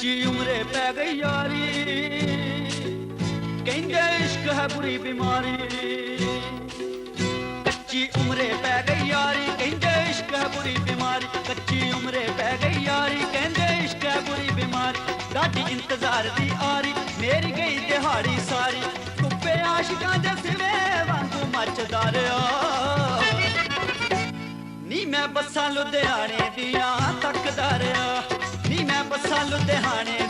ਕੱਚੀ ਉਮਰੇ ਪੈ ਗਈ ਯਾਰੀ। ਕਹਿੰਦੇ ਇਸ਼ਕ ਹੈ ਬੁਰੀ ਬਿਮਾਰੀ। ਕੱਚੀ ਉਮਰੇ ਪੈ ਗਈ ਯਾਰੀ। ਕਹਿੰਦੇ ਇਸ਼ਕ ਹੈ ਬੁਰੀ ਬਿਮਾਰੀ। ਕੱਚੀ ਉਮਰੇ ਪੈ ਗਈ ਯਾਰੀ। ਕਹਿੰਦੇ ਇਸ਼ਕ ਹੈ ਬੁਰੀ ਬਿਮਾਰੀ। ਡਾਢੀ ਇੰਤਜ਼ਾਰ ਦੀ ਆਰੀ। ਮੇਰੀ ਗਈ ਦਿਹਾੜੀ ਸਾਰੀ। ਕੁੱਪੇ ਆਸ਼ਿਕਾਂ ਦੇ ਸਿਵੇ ਵਾਂਗੂ ਮੱਚਦਾ ਰਿਹਾ। ਨੀ ਮੈਂ ਬੱਸਾਂ ਲੁਧਿਆਣੇ ਦੀਆਂ ਤੱਕਦਾ ਰਿਹਾ। ਬੱਸਾਂ ਲੁਧਿਆਣੇ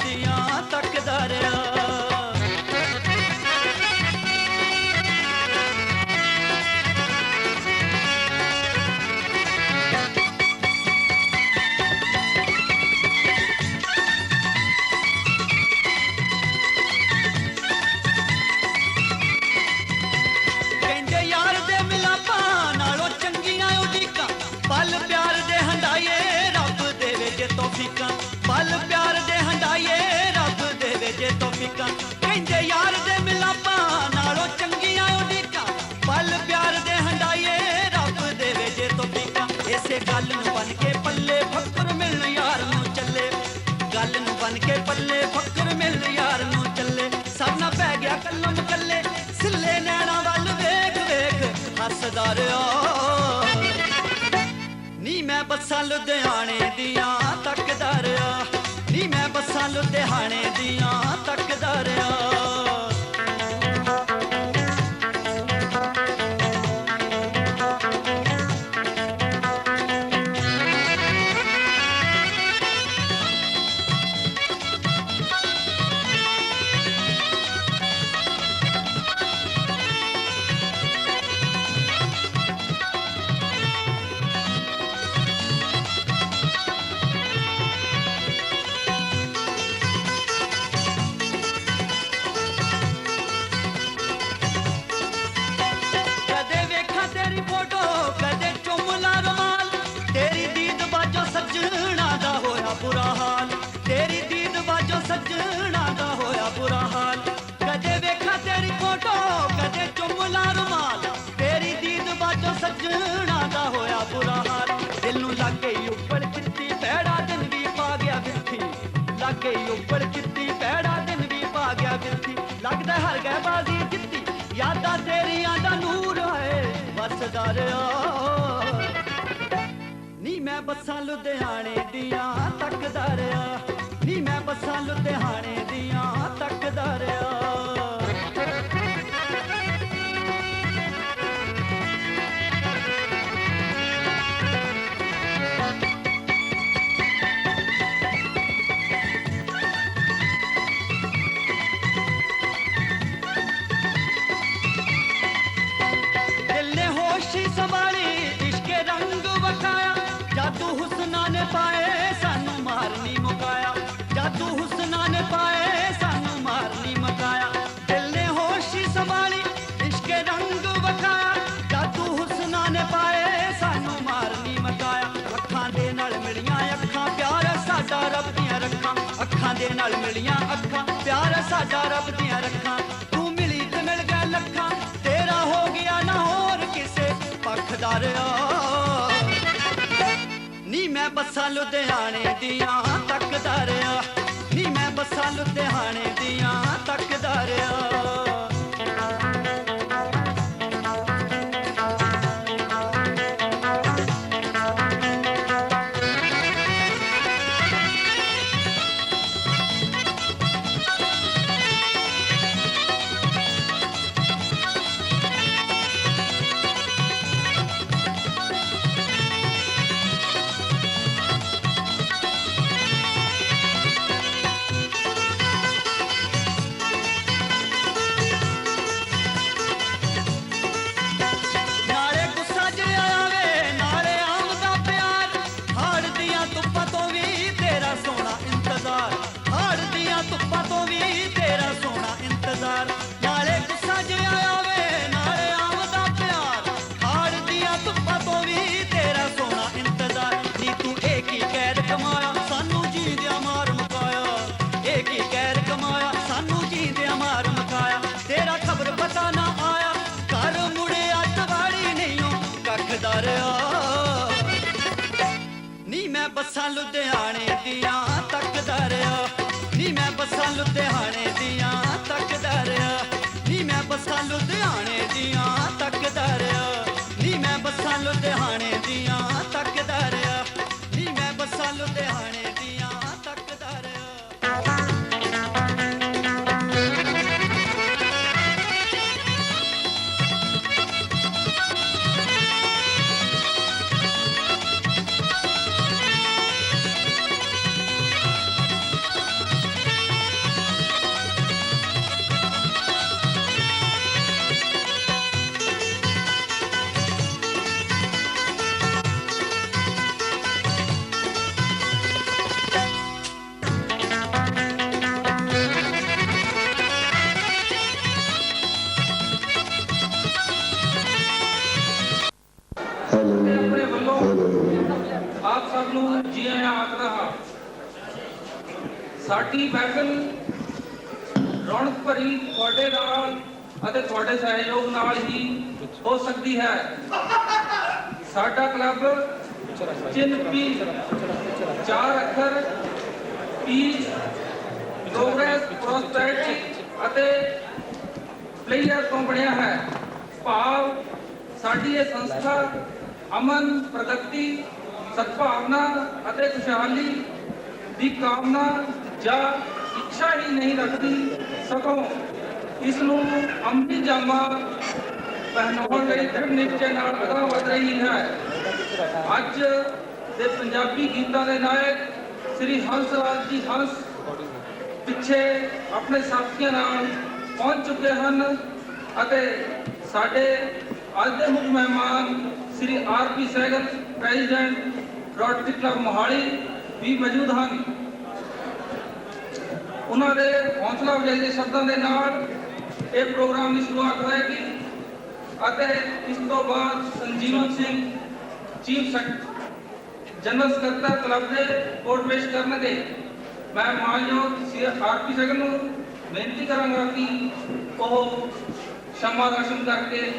ਬੱਸਾਂ ਲੁਧਿਆਣੇ ਦੀਆਂ ਤੱਕਦਾ ਰਿਹਾ ਨੀ ਮੈਂ ਬੱਸਾਂ ਲੁਧਿਆਣੇ ਦੀਆਂ ਤੱਕ ਲੱਗ ਉੱਪਰ ਚਿੱਤੀ ਪੈੜਾ ਦਿਨ ਵੀ ਪਾ ਗਿਆ ਵਿੱਥੀ ਲੱਗਦਾ ਹਰ ਗਏ ਬਾਜ਼ੀ ਜਿੱਤੀ, ਯਾਦਾਂ ਤੇਰੀਆਂ ਦਾ ਨੂਰ ਹੈ ਵਸਦਾ ਰਿਹਾ ਨੀ ਮੈਂ ਬੱਸਾਂ ਲੁਧਿਆਣੇ ਦੀਆਂ ਤੱਕਦਾ ਰਿਹਾ ਨੀ ਮੈਂ ਬੱਸਾਂ ਲੁਧਿਆਣੇ ਦੀਆਂ ਤੱਕਦਾ ਰਿਹਾ ਪਾਏ, ਸਾਨੂੰ ਮਾਰਨੀ ਮੁਕਾਇਆ। ਜਾਦੂ ਹੁਸਨਾ ਨੇ ਪਾਏ, ਸਾਨੂੰ ਮਾਰਨੀ ਮੁਕਾਇਆ। ਦਿਲ ਨੇ ਹੋਸ਼ ਸੰਭਾਲੀ, ਇਸ਼ਕੇ ਰੰਗ ਵਖਾਇਆ। ਜਾਦੂ ਹੁਸਨਾ ਨੇ ਪਾਏ, ਸਾਨੂੰ ਮਾਰਨੀ ਮੁਕਾਇਆ। ਅੱਖਾਂ ਦੇ ਨਾਲ ਮਿਲੀਆਂ ਅੱਖਾਂ, ਪਿਆਰ ਸਾਡਾ ਰੱਬ ਦੀਆਂ ਰੱਖਾਂ। ਅੱਖਾਂ ਦੇ ਨਾਲ ਮਿਲੀਆਂ ਅੱਖਾਂ, ਪਿਆਰ ਸਾਡਾ ਰੱਬ ਦੀਆਂ ਰੱਖਾਂ। ਤੂੰ ਮਿਲੀ ਤੇ ਮਿਲ ਗਿਆ ਲੱਖਾਂ, ਤੇਰਾ ਹੋ ਗਿਆ ਨਾ ਹੋਰ ਕਿਸੇ। ਪੱਖ ਦਾ ਰਿਹਾ ਮੈਂ ਬੱਸਾਂ ਲੁਧਿਆਣੇ ਦੀਆਂ ਤੱਕਦਾ ਰਿਹਾ ਨੀ ਮੈਂ ਬੱਸਾਂ ਲੁਧਿਆਣੇ ਲੁਧਿਆਣੇ ਦੀਆਂ ਤੱਕਦਾ ਨੀ ਮੈਂ ਬੱਸਾਂ ਲੁਧਿਆਣੇ ਦੀਆਂ ਤੱਕਦਾ ਨੀ ਮੈਂ ਬੱਸਾਂ ਲੁਧਿਆਣੇ ਦੀਆਂ ਆਪ ਸਭ ਨੂੰ ਜੀ ਆਇਆਂ ਆਖਦਾ ਹਾਂ ਸਾਡੀ ਮਹਿਫਿਲ ਰੌਣਕ ਭਰੀ ਤੁਹਾਡੇ ਨਾਲ ਅਤੇ ਤੁਹਾਡੇ ਸਹਿਯੋਗ ਨਾਲ ਹੀ ਹੋ ਸਕਦੀ ਹੈ। ਸਾਡਾ ਕਲੱਬ ਚਿੰਨ ਪੀ ਚਾਰ ਅੱਖਰ ਪੀਸ ਪ੍ਰੋਗਰੈਸ ਪ੍ਰੋਸਪੈਰਿਟੀ ਅਤੇ ਪਲੇਅਰ ਤੋਂ ਬਣਿਆ ਹੈ। ਭਾਵ ਸਾਡੀ ਇਹ ਸੰਸਥਾ ਅਮਨ ਪ੍ਰਗਤੀ ਸਦਭਾਵਨਾ ਅਤੇ ਖੁਸ਼ਹਾਲੀ ਦੀ ਕਾਮਨਾ ਜਾਂ ਇੱਛਾ ਹੀ ਨਹੀਂ ਰੱਖਦੀ, ਸਗੋਂ ਇਸ ਨੂੰ ਅੰਮ੍ਰਿਤ ਜਾਮਾ ਪਹਿਨਾਉਣ ਲਈ ਦ੍ਰਿੜ ਨਿਸ਼ਚੇ ਨਾਲ ਅਗਾਂਹ ਵਧ ਰਹੀ ਹੈ। ਅੱਜ ਦੇ ਪੰਜਾਬੀ ਗੀਤਾਂ ਦੇ ਨਾਇਕ ਸ੍ਰੀ ਹੰਸ ਰਾਜ ਜੀ ਹੰਸ ਪਿੱਛੇ ਆਪਣੇ ਸਾਥੀਆਂ ਨਾਲ ਪਹੁੰਚ ਚੁੱਕੇ ਹਨ ਅਤੇ ਸਾਡੇ ਅੱਜ ਦੇ ਮੁੱਖ ਮਹਿਮਾਨ Shri R P Sehgal president Rotary club Mohali ਵੀ ਮੌਜੂਦ ਹਨ। ਉਹਨਾਂ ਦੇ ਹੌਸਲਾ ਅਫਜ਼ਾਈ ਦੇ ਸ਼ਬਦਾਂ ਦੇ ਨਾਲ ਇਹ ਪ੍ਰੋਗਰਾਮ ਦੀ ਸ਼ੁਰੂਆਤ ਹੋਏਗੀ ਅਤੇ ਇਸ ਤੋਂ ਬਾਅਦ ਸੰਜੀਵਨ ਸਿੰਘ, ਚੀਫ ਜਨਰਲ ਸਕੱਤਰ ਕਲੱਬ ਦੇ ਕੋਟ ਪੇਸ਼ ਕਰਨਗੇ। ਮੈਂ ਮਾਨਯੋਗ ਸ੍ਰੀ ਆਰਪੀ ਸੈਕਟਰ ਨੂੰ ਬੇਨਤੀ ਕਰਾਂਗਾ ਕਿ ਉਹ ਸ਼ਮਾ ਦਰਸ਼ਨ ਕਰਕੇ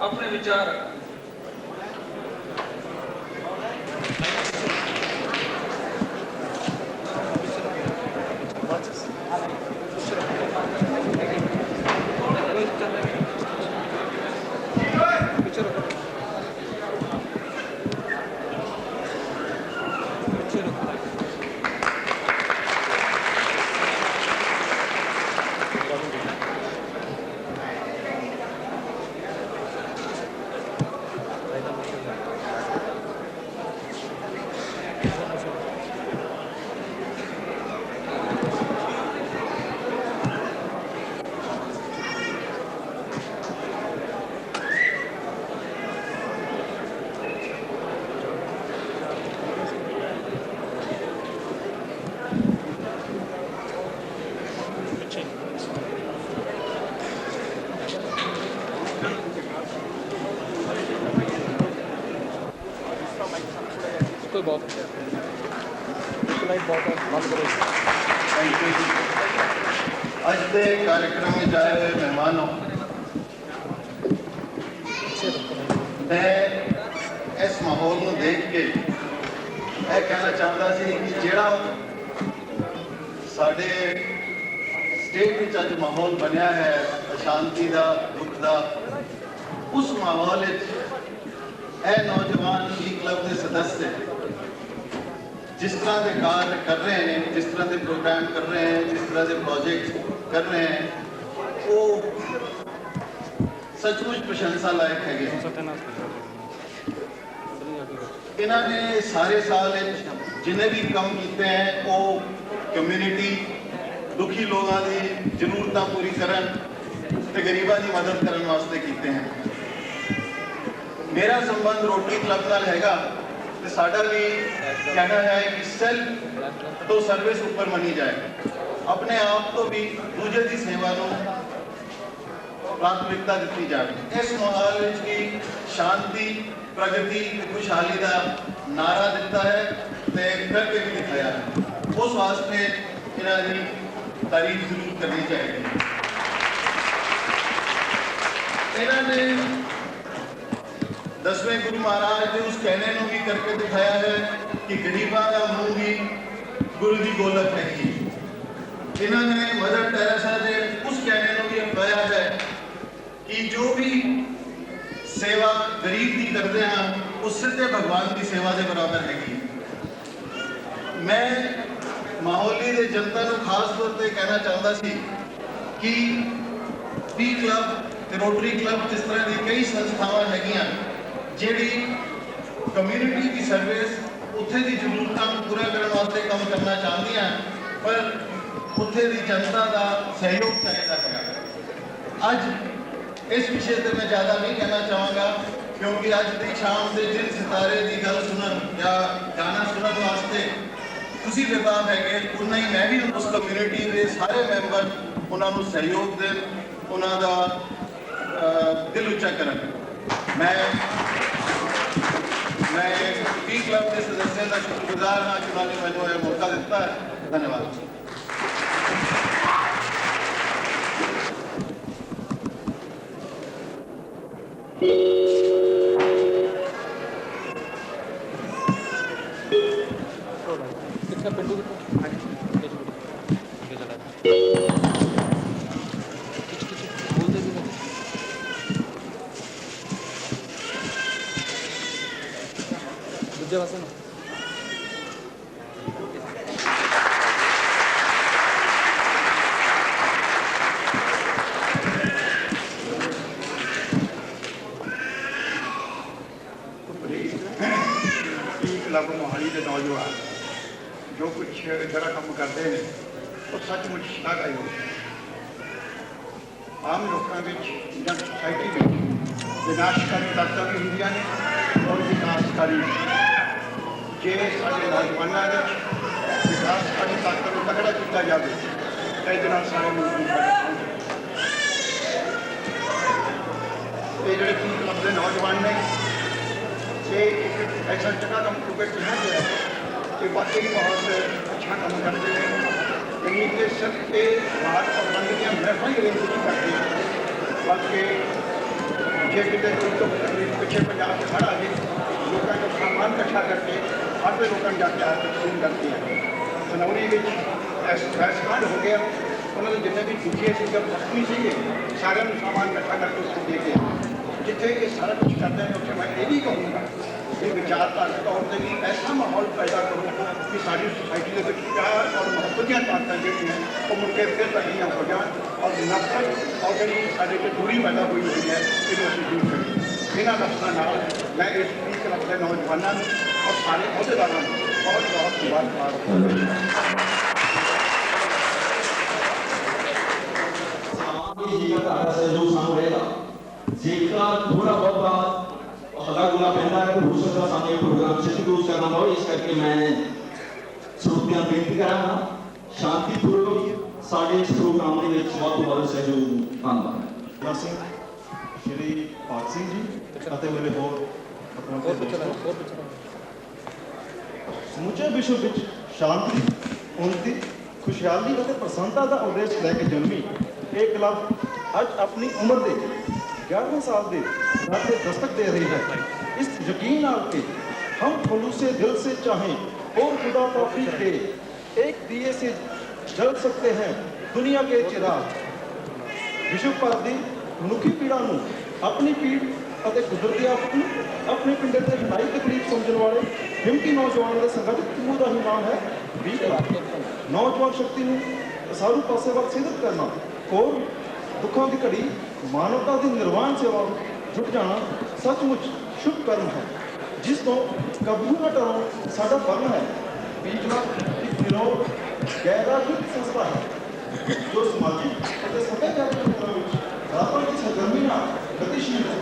ਆਪਣੇ ਵਿਚਾਰ Amén. ਬਹੁਤ ਥੈਂਕ ਯੂ ਜੀ ਅੱਜ ਦੇ ਕਾਰਜਕ੍ਰਮ ਵਿੱਚ ਆਏ ਹੋਏ ਮਹਿਮਾਨੋ, ਮੈਂ ਇਸ ਮਾਹੌਲ ਨੂੰ ਦੇਖ ਕੇ ਇਹ ਕਹਿਣਾ ਚਾਹੁੰਦਾ ਸੀ ਕਿ ਜਿਹੜਾ ਸਾਡੇ ਸਟੇਟ ਵਿੱਚ ਅੱਜ ਮਾਹੌਲ ਬਣਿਆ ਹੈ, ਅਸ਼ਾਂਤੀ ਦਾ, ਦੁੱਖ ਦਾ, ਉਸ ਮਾਹੌਲ ਵਿੱਚ ਇਹ ਨੌਜਵਾਨ ਲੀ ਕਲੱਬ ਦੇ ਸਦੱਸ ਜਿਸ ਤਰ੍ਹਾਂ ਦੇ ਕਾਰਜ ਕਰ ਰਹੇ ਨੇ, ਜਿਸ ਤਰ੍ਹਾਂ ਦੇ ਪ੍ਰੋਗਰਾਮ ਕਰ ਰਹੇ ਹੈ ਜਿਸ ਤਰ੍ਹਾਂ ਦੇ ਪ੍ਰੋਜੈਕਟ ਕਰ ਰਹੇ ਹੈ ਉਹ ਸੱਚਮੁੱਚ ਪ੍ਰਸ਼ੰਸਾ ਲਾਇਕ ਹੈਗੇ ਇਹਨਾਂ ਨੇ ਸਾਰੇ ਸਾਲ ਜਿੰਨੇ ਵੀ ਕੰਮ ਕੀਤੇ ਹੈ, ਉਹ ਕਮਿਊਨਿਟੀ ਦੁਖੀ ਲੋਕਾਂ ਦੀ ਜ਼ਰੂਰਤਾਂ ਪੂਰੀ ਕਰਨ ਤੇ ਗਰੀਬਾਂ ਦੀ ਮਦਦ ਕਰਨ ਵਾਸਤੇ ਕੀਤੇ ਹਨ। ਮੇਰਾ ਸੰਬੰਧ ਰੋਟਰੀ ਕਲੱਬ ਨਾਲ ਹੈਗਾ। ਤੇ ਸਾਡਾ ਵੀ ਕਹਿਣਾ ਹੈ ਕਿ ਸੈਲਫ ਤੋਂ ਸਰਵਿਸ ਉੱਪਰ ਮੰਨੀ ਜਾਏ। ਆਪਣੇ ਆਪ ਤੋਂ ਵੀ ਦੂਜੇ ਦੀ ਸੇਵਾ ਨੂੰ ਪ੍ਰਾਥਮਿਕਤਾ ਦਿੱਤੀ ਜਾਵੇ। ਇਸ ਮਾਹੌਲ ਵਿੱਚ ਵੀ ਸ਼ਾਂਤੀ, ਪ੍ਰਗਤੀ ਤੇ ਖੁਸ਼ਹਾਲੀ ਦਾ ਨਾਰਾ ਦਿੱਤਾ ਹੈ ਤੇ ਕਰਕੇ ਵੀ ਦਿਖਾਇਆ ਹੈ। ਉਸ ਵਾਸਤੇ ਇਹਨਾਂ ਦੀ ਤਾਰੀਫ ਜ਼ਰੂਰ ਕਰਨੀ ਚਾਹੀਦੀ ਹੈ। ਇਹਨਾਂ ਨੇ ਦਸਵੇਂ ਗੁਰੂ ਮਹਾਰਾਜ ਦੇ ਉਸ ਕਹਿਣੇ ਨੂੰ ਵੀ ਕਰਕੇ ਦਿਖਾਇਆ ਹੈ ਕਿ ਗਰੀਬਾਂ ਦਾ ਮੂੰਹ ਵੀ ਗੁਰੂ ਦੀ ਗੋਲਕ ਹੈਗੀ ਇਹਨਾਂ ਨੇ ਮਦਰ ਟੈਰੇਸਾ ਦੇ ਉਸ ਕਹਿਣੇ ਨੂੰ ਵੀ ਅਪਣਾਇਆ ਹੈ ਕਿ ਜੋ ਵੀ ਸੇਵਾ ਗਰੀਬ ਦੀ ਕਰਦੇ ਹਾਂ, ਉਹ ਸਿੱਧੇ ਭਗਵਾਨ ਦੀ ਸੇਵਾ ਦੇ ਬਰਾਬਰ ਹੈਗੀ ਮੈਂ ਮਾਹੌਲੀ ਦੇ ਜਨਤਾ ਨੂੰ ਖਾਸ ਤੌਰ ਤੇ ਕਹਿਣਾ ਚਾਹੁੰਦਾ ਸੀ ਕਿ ਪੀ ਕਲੱਬ ਤੇ ਰੋਟਰੀ ਕਲੱਬ ਜਿਸ ਤਰ੍ਹਾਂ ਦੀ ਕਈ ਸੰਸਥਾਵਾਂ ਹੈਗੀਆਂ ਜਿਹੜੀ ਕਮਿਊਨਿਟੀ ਦੀ ਸਰਵਿਸ ਉੱਥੇ ਦੀ ਜ਼ਰੂਰਤਾਂ ਨੂੰ ਪੂਰਾ ਕਰਨ ਵਾਸਤੇ ਕੰਮ ਕਰਨਾ ਚਾਹੁੰਦੀਆਂ, ਪਰ ਉੱਥੇ ਦੀ ਜਨਤਾ ਦਾ ਸਹਿਯੋਗ ਚਾਹੀਦਾ ਹੈਗਾ। ਅੱਜ ਇਸ ਵਿਸ਼ੇ ਤੇ ਮੈਂ ਜ਼ਿਆਦਾ ਨਹੀਂ ਕਹਿਣਾ ਚਾਹਾਂਗਾ, ਕਿਉਂਕਿ ਅੱਜ ਦੀ ਸ਼ਾਮ ਦੇ ਜਿਨ ਸਿਤਾਰੇ ਦੀ ਗੱਲ ਸੁਣਨ ਜਾਂ ਗਾਣਾ ਸੁਣਨ ਵਾਸਤੇ ਤੁਸੀਂ ਬੇਤਾਬ ਹੈਗੇ ਉਨਾ ਹੀ ਮੈਂ ਵੀ ਉਸ ਕਮਿਊਨਿਟੀ ਦੇ ਸਾਰੇ ਮੈਂਬਰ ਉਹਨਾਂ ਨੂੰ ਸਹਿਯੋਗ ਦੇਣ ਉਹਨਾਂ ਦਾ ਦਿਲ ਉੱਚਾ ਕਰਨ। ਮੈਂ ਮੈਂ ਟੀ ਕਲੱਬ ਦੇ ਸਦੱਸਿਆਂ ਦਾ ਸ਼ੁਕਰਗੁਜ਼ਾਰ ਹਾਂ ਜਿਨ੍ਹਾਂ ਨੇ ਮੈਨੂੰ ਇਹ ਮੌਕਾ ਦਿੱਤਾ ਹੈ ਧੰਨਵਾਦ Beep. ਦੂਜੇ ਪਾਸੇ ਨੂੰ ਕਲੱਬ ਮੋਹਾਲੀ ਦੇ ਨੌਜਵਾਨ ਜੋ ਕੁਝ ਇਦਾਰਾ ਕੰਮ ਕਰਦੇ ਨੇ ਉਹ ਸੱਚਮੁੱਚ ਸ਼ਲਾਘਾਯੋਗ ਆਮ ਲੋਕਾਂ ਵਿੱਚ ਜਾਂ ਸੋਸਾਇਟੀ ਵਿੱਚ ਵਿਨਾਸ਼ਕਾਰੀ ਤਾਕਤਾਂ ਵੀ ਹੁੰਦੀਆਂ ਨੇ ਔਰ ਵਿਕਾਸਕਾਰੀ ਵੀ। ਜੇ ਸਾਡੇ ਨੌਜਵਾਨਾਂ ਵਿੱਚ ਵਿਕਾਸਕਾਰੀ ਤਾਕਤਾਂ ਨੂੰ ਤਕੜਾ ਕੀਤਾ ਜਾਵੇ ਤਾਂ ਇਹਦੇ ਨਾਲ ਸਾਰੇ ਮੁਲਕ ਨੂੰ ਫਾਇਦਾ ਪਹੁੰਚੇਗਾ ਇਹ ਜਿਹੜੇ ਕੀ ਕਲੱਬ ਦੇ ਨੌਜਵਾਨ ਨੇ ਇਹ ਇੱਕ ਐਸਾ ਜਗ੍ਹਾ ਕੰਮ ਕਿਉਂਕਿ ਕਿਹਾ ਗਿਆ ਹੈ ਕਿ ਵਾਕਈ ਬਹੁਤ ਅੱਛਾ ਕੰਮ ਕਰਦੇ ਨੇ ਯਾਨੀ ਕਿ ਸਿਰਫ ਇਹ ਬਾਤ ਔਰ ਬੰਦ ਦੀਆਂ ਮਹਿਫਲਾਂ ਹੀ ਅਰੇਂਜ ਨਹੀਂ ਕਰਦੇ ਬਲਕਿ ਜੇ ਕਿਤੇ ਪਿੱਛੇ ਪੰਜਾਬ 'ਚ ਖੜਾ ਜੇ, ਲੋਕਾਂ ਦਾ ਸਾਮਾਨ ਇਕੱਠਾ ਕਰਕੇ ਆਪੇ ਲੋਕਾਂ ਨੂੰ ਜਾ ਕੇ ਆਪ ਤਕਸੀਮ ਕਰਦੇ ਹੈ ਸਨੌਰੀ ਵਿੱਚ ਐਸ ਫੈਸਲਾ ਹੋ ਗਿਆ, ਉਹਨਾਂ ਦੇ ਜਿੰਨੇ ਵੀ ਦੁਖੀ ਸੀ ਜਦ ਜ਼ਖਮੀ ਸੀਗੇ, ਸਾਰਿਆਂ ਨੂੰ ਸਾਮਾਨ ਇਕੱਠਾ ਕਰਕੇ ਉਸ ਦੇ ਕੇ ਜਿੱਥੇ ਇਹ ਸਾਰਾ ਕੁਝ ਕਰਦੇ ਨੇ ਉੱਥੇ ਮੈਂ ਇਹ ਵੀ ਕਹੂੰਗਾ ਕਿ ਵਿਚਾਰਧਾਰਕ ਤੌਰ ਤੇ ਵੀ ਐਸਾ ਮਾਹੌਲ ਪੈਦਾ ਕਰੋ ਕਿ ਸਾਡੀ ਸੁਸਾਇਟੀ ਦੇ ਵਿੱਚ ਪਿਆਰ ਔਰ ਮੁਹੱਬਤ ਦੀਆਂ ਤਾਕਤਾਂ ਜਿਹੜੀਆਂ ਉਹ ਮੁੜ ਕੇ ਫਿਰ ਲੱਗੀਆਂ ਹੋ ਜਾਣ ਔਰ ਨਫ਼ਰਤ ਔਰ ਜਿਹੜੀ ਸਾਡੇ ਤੇ ਦੂਰੀ ਪੈਦਾ ਹੋਈ ਹੋਈ ਹੈ ਇਹਨੂੰ ਅਸੀਂ ਦੂਰ ਕਰੀਏ ਇਹਨਾਂ ਲਫ਼ਜ਼ਾਂ ਨਾਲ ਮੈਂ ਇਸ ਵੀ ਕਲੱਬ ਦੇ ਨੌਜਵਾਨਾਂ ਨੂੰ ਔਰ ਸਾਰੇ ਅਹੁਦੇਦਾਰਾਂ ਨੂੰ ਬਹੁਤ ਬਹੁਤ ਮੁਬਾਰਕਬਾਦ ਜੀਵਨ ਦਾ ਸਹਿਯੋਗ ਸਾਨੂੰ ਪਤਾ ਗੁਣਾ ਪੈਂਦਾ ਹੈ ਕਿ ਹੋ ਸਕਦਾ ਸਾਨੂੰ ਇਹ ਪ੍ਰੋਗਰਾਮ ਸ਼ੁਰੂ ਕਰਨਾ ਪਵੇ ਇਸ ਕਰਕੇ ਮੈਂ ਸਰੋਤਿਆਂ ਬੇਨਤੀ ਕਰਾਂਗਾ ਸ਼ਾਂਤੀਪੂਰਵਕ ਸਾਡੇ ਇਸ ਪ੍ਰੋਗਰਾਮ ਦੇ ਵਿੱਚ ਵੱਧ ਤੋਂ ਸਹਿਯੋਗ ਧੰਨਵਾਦ ਸਮੁੱਚੇ ਵਿਸ਼ਵ ਵਿੱਚ ਸ਼ਾਂਤੀ ਉਨਤੀ ਖੁਸ਼ਹਾਲੀ ਅਤੇ ਪ੍ਰਸੰਨਤਾ ਦਾ ਉਦੇਸ਼ ਲੈ ਕੇ ਜਨਮੀ ਇਹ ਕਲੱਬ ਅੱਜ ਆਪਣੀ ਉਮਰ ਦੇ 11 ਸਾਲ ਦੇ राह पे दस्तक दे रही है इस यकीन नाल के हम खुलूसे दिल से चाहें और खुदा तौफीक दे एक दिए से जल सकते हैं दुनिया के चिराग ਵਿਸ਼ਵ ਭਰ ਦੀ ਮਨੁੱਖੀ ਪੀੜਾ ਨੂੰ ਆਪਣੀ ਪੀੜ ਅਤੇ ਕੁਦਰਤੀ ਆਫਤ ਨੂੰ ਆਪਣੇ ਪਿੰਡ ਦੇ ਲੜਾਈ ਤਕਲੀਫ ਸਮਝਣ ਵਾਲੇ ਹਿੰਮਤੀ ਨੌਜਵਾਨਾਂ ਦੇ ਸੰਗਠਿਤ ਸਮੂਹ ਦਾ ਹੀ ਨਾਮ ਹੈ ਵੀ ਨੌਜਵਾਨ ਸ਼ਕਤੀ ਨੂੰ ਸਾਰੂ ਪਾਸੇ ਵੱਲ ਸਿੱਧਤ ਕਰਨਾ ਔਰ ਦੁੱਖਾਂ ਦੀ ਘੜੀ ਮਾਨਵਤਾ ਦੀ ਨਿਰਵਾਣ ਸੇਵਾ ਵਿੱਚ ਜੁਟ ਜਾਣਾ, ਸੱਚਮੁੱਚ ਸ਼ੁਭ ਕਰਮ ਹੈ। ਜਿਸ ਤੋਂ ਕਬੂ ਨਾ ਡਰੋ, ਸਾਡਾ ਫਰਮ ਹੈ। ਪੀਜਲਾ ਇੱਕ ਨਿਰੋਗ ਗੈਰਾਜਿਕ ਸੰਸਥਾ ਹੈ। ਜੋ ਸਮਾਜਿਕ ਅਤੇ ਸੱਭਿਆਚਾਰਕ ਖੇਤਰਾਂ ਵਿੱਚ ਬਰਾਬਰ ਦੀ ਸਰਗਰਮੀ ਨਾਲ ਗਤੀਸ਼ੀਲ ਹੈ।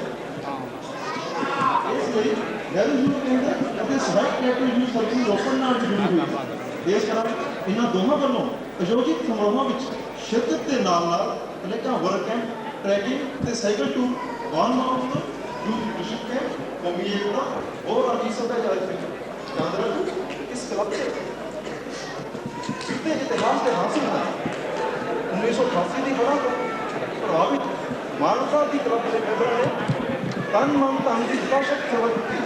ਇਸ ਲਈ ਨਹਿਰੂ ਯੂਥ ਕੇਂਦਰ ਅਤੇ ਸਹਾਇਕ ਕ੍ਰੀਏਟਿਵ ਯੂਥ ਸਰਕਲ ਰੋਪੜ ਨਾਲ ਜੁੜੀ ਹੋਈ ਹੈ। ਇਸ ਤਰ੍ਹਾਂ ਇਹਨਾਂ ਦੋਹਾਂ ਵੱਲੋਂ ਆਯੋਜਿਤ ਸਮਾਰੋਹਾਂ ਵਿੱਚ ਸ਼ਿਰਕਤ ਦੇ ਨਾਲ ਨਾਲ ਅਨੇਕਾਂ ਵਰਕ ਕੈਂਪ ਟਰੈਕਿੰਗ ਤੇ ਸਾਈਕਲ ਟੂਰ ਵਾਨ ਮਾਊਂਟ ਯੂਥ ਲਿਡਰਸ਼ਿਪ ਕੈਂਪ ਕੌਮੀ ਏਕਤਾ ਹੋਰ ਅਜੀ ਸੱਭਿਆਚਾਰਕ ਵਿੱਚ ਯਾਦ ਰੱਖੋ ਇਸ ਕਲੱਬ ਦੇ ਸਿੱਧੇ ਇਤਿਹਾਸ ਦੇ ਹਾਸਿਲ ਹੈ 1988 ਦੀ ਬੜਾ ਪ੍ਰਭਾਵਿਤ ਮਾਨਵਤਾ ਦੀ ਕਲੱਬ ਦੇ ਮੈਂਬਰਾਂ ਨੇ ਤਨ ਮਨ ਧਨ ਦੀ ਸਪਸ਼ਟ ਸੇਵਾ ਕੀਤੀ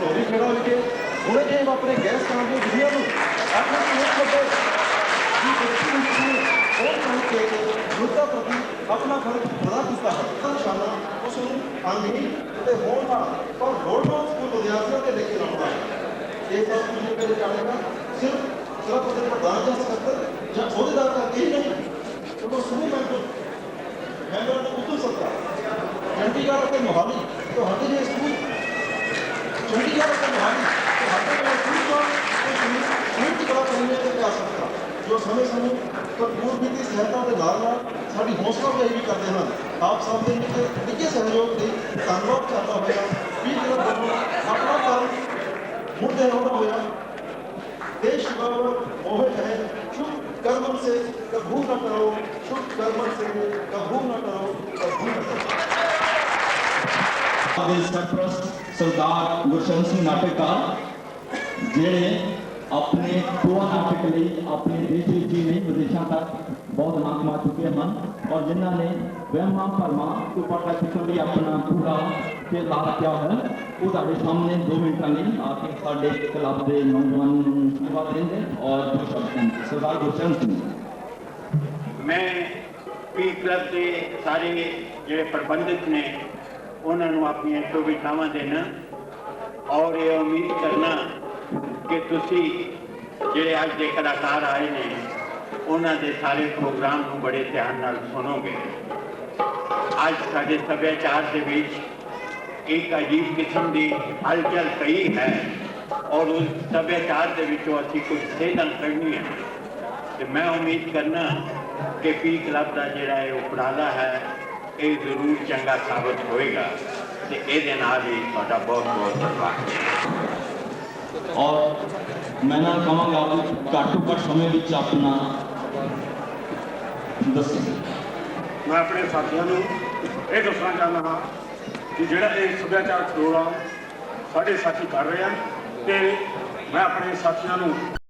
ਨੋਰੀ ਖੇੜਾ ਵਿਖੇ ਹੁਣੇ ਜੇ ਆਪਣੇ ਗੈਸ ਕਾਂਡ ਦੇ ਵਿਧੀਆਂ ਨੂੰ ਆਪਣੇ ਸੋਚ ਲੱਗੇ ਜੀ ਬੇਟੀ ਨੂੰ ਕਿਸੇ ਹੋਰ ਕੰਮ ਕੇ ਮੁੱਦਾ ਪ੍ਰਤੀ ਆਪਣਾ ਫਰਜ਼ ਅਦਾ ਕੀਤਾ ਹੈ। ਤਾਂ ਸ਼ਾਨਾ ਉਸ ਨੂੰ ਅੰਗਹੀਨ ਅਤੇ ਹੋਣਹਾਰ ਪਰ ਲੋੜਵੰਦ ਸਕੂਲ ਵਿਦਿਆਰਥੀਆਂ ਦੇ ਲੇਖੇ ਲਾਉਣਾ ਹੈ। ਇਹ ਸਭ ਕੁਝ ਮੇਰੇ ਜਾਣੇਗਾ ਸਿਰਫ ਪ੍ਰਧਾਨ ਜਾਂ ਸਕੱਤਰ ਜਾਂ ਅਹੁਦੇਦਾਰ ਕਰਕੇ ਹੀ ਨਹੀਂ ਉਦੋਂ ਸਮੂਹ ਮੈਂਬਰ ਮੈਂਬਰਾਂ ਨੂੰ ਉਤਮ ਸੱਤਾ ਚੰਡੀਗੜ੍ਹ ਅਤੇ ਮੋਹਾਲੀ, ਤੁਹਾਡੇ ਜਿਹੇ ਸਕੂਲ। ਚੰਡੀਗੜ੍ਹ ਅਤੇ ਮੋਹਾਲੀ, ਤੁਹਾਡੇ ਕੋਲ ਸਕੂਲ ਤੋਂ ਸੰਯੁਕਤ ਕਲਾ ਕਰਨੇ ਤੇ ਆ ਸਕਦਾ। ਜੋ ਸਮੇਂ ਸਮੇਂ ਪਰ ਪੂਰਬੀ ਦੀ ਸਹਾਇਤਾ ਦੇ ਨਾਲ ਨਾਲ ਸਾਡੀ ਹੌਸਲਾ ਅਫਜ਼ਾਈ ਵੀ ਕਰਦੇ ਹਨ ਆਪ ਸਭ ਦੇ ਨਿੱਕੇ ਨਿੱਕੇ ਸਹਿਯੋਗ ਲਈ ਧੰਨਵਾਦ ਕਰਦਾ ਹੋਇਆ ਵੀ ਜਿਹੜਾ ਵੱਲੋਂ ਆਪਣਾ ਕੰਮ ਮੁੱਦੇ ਹੋਣਾ ਹੋਇਆ देश गौरव मोह है शुभ कर्म से कभू न करो शुभ कर्म से कभू न करो कभू न करो ਦੇ ਸਰਪ੍ਰਸਤ ਸਰਦਾਰ ਗੁਰਸ਼ਰਨ ਸਿੰਘ ਨਾਟਕਕਾਰ ਜਿਹੜੇ ਆਪਣੇ ਟੋਆ ਨਾਟਕ ਲਈ ਆਪਣੇ ਦੇਸ਼ ਵਿੱਚ ਹੀ ਨਹੀਂ ਵਿਦੇਸ਼ਾਂ ਤੱਕ ਬਹੁਤ ਨਾਮ ਕਮਾ ਚੁੱਕੇ ਹਨ ਔਰ ਜਿਨ੍ਹਾਂ ਨੇ ਵਹਿਮਾਂ ਭਰਮਾਂ ਤੋਂ ਪਰਦਾ ਚੁੱਕਣ ਲਈ ਆਪਣਾ ਪੂਰਾ ਤੇ ਲਾ ਰੱਖਿਆ ਹੈ ਉਹ ਤੁਹਾਡੇ ਸਾਹਮਣੇ 2 ਮਿੰਟਾਂ ਲਈ ਆ ਕੇ ਸਾਡੇ ਕਲੱਬ ਦੇ ਨੌਜਵਾਨਾਂ ਨੂੰ ਸੇਵਾ ਦੇਣਗੇ ਔਰ ਜੋ ਸ਼ਬਦ ਕਹਿੰਦੇ ਸਰਦਾਰ ਗੁਰਸ਼ਰਨ ਸਿੰਘ ਮੈਂ ਪੀ ਕਲੱਬ ਦੇ ਸਾਰੇ ਜਿਹੜੇ ਪ੍ਰਬੰਧਕ ਨੇ ਉਹਨਾਂ ਨੂੰ ਆਪਣੀਆਂ ਸ਼ੁਭੇच्छाਵਾਂ ਦੇਣਾ ਔਰ ਇਹ ਉਮੀਦ ਕਰਨਾ ਕਿ ਤੁਸੀਂ ਜਿਹੜੇ ਅੱਜ ਦੇ ਕਲਾਕਾਰ ਆਏ ਨੇ, ਉਹਨਾਂ ਦੇ ਸਾਰੇ ਪ੍ਰੋਗਰਾਮ ਨੂੰ ਬੜੇ ਧਿਆਨ ਨਾਲ ਸੁਣੋਗੇ। ਅੱਜ ਸਾਡੇ ਸੱਭਿਆਚਾਰ ਦੇ ਵਿੱਚ ਇੱਕ ਅਜੀਬ ਕਿਸਮ ਦੀ ਹਲਚਲ ਪਈ ਹੈ ਔਰ ਉਸ ਸੱਭਿਆਚਾਰ ਦੇ ਵਿੱਚੋਂ ਅਸੀਂ ਕੁਝ ਸੇਧਾਂ ਕਰਨੀ ਹੈ ਤੇ ਮੈਂ ਉਮੀਦ ਕਰਨਾ ਕਿ ਪੀ ਕਲੱਬ ਦਾ ਜਿਹੜਾ ਇਹ ਉਪਰਾਲਾ ਹੈ, ਇਹ ਜ਼ਰੂਰ ਚੰਗਾ ਸਾਬਤ ਹੋਏਗਾ। ਤੇ ਇਹਦੇ ਨਾਲ ਹੀ ਤੁਹਾਡਾ ਬਹੁਤ ਬਹੁਤ ਧੰਨਵਾਦ। ਔਰ ਮੈਂ ਨਾ ਕਹਾਂਗਾ ਕਿ ਘੱਟ ਤੋਂ ਘੱਟ ਸਮੇਂ ਵਿੱਚ ਆਪਣਾ ਦੱਸੋ। ਮੈਂ ਆਪਣੇ ਸਾਥੀਆਂ ਨੂੰ ਇਹ ਦੱਸਣਾ ਚਾਹੁੰਦਾ ਹਾਂ ਕਿ ਜਿਹੜਾ ਇਹ ਸੱਭਿਆਚਾਰ ਪ੍ਰੋਗਰਾਮ ਸਾਡੇ ਸਾਥੀ ਕਰ ਰਹੇ ਹਨ ਤੇ ਮੈਂ ਆਪਣੇ ਸਾਥੀਆਂ ਨੂੰ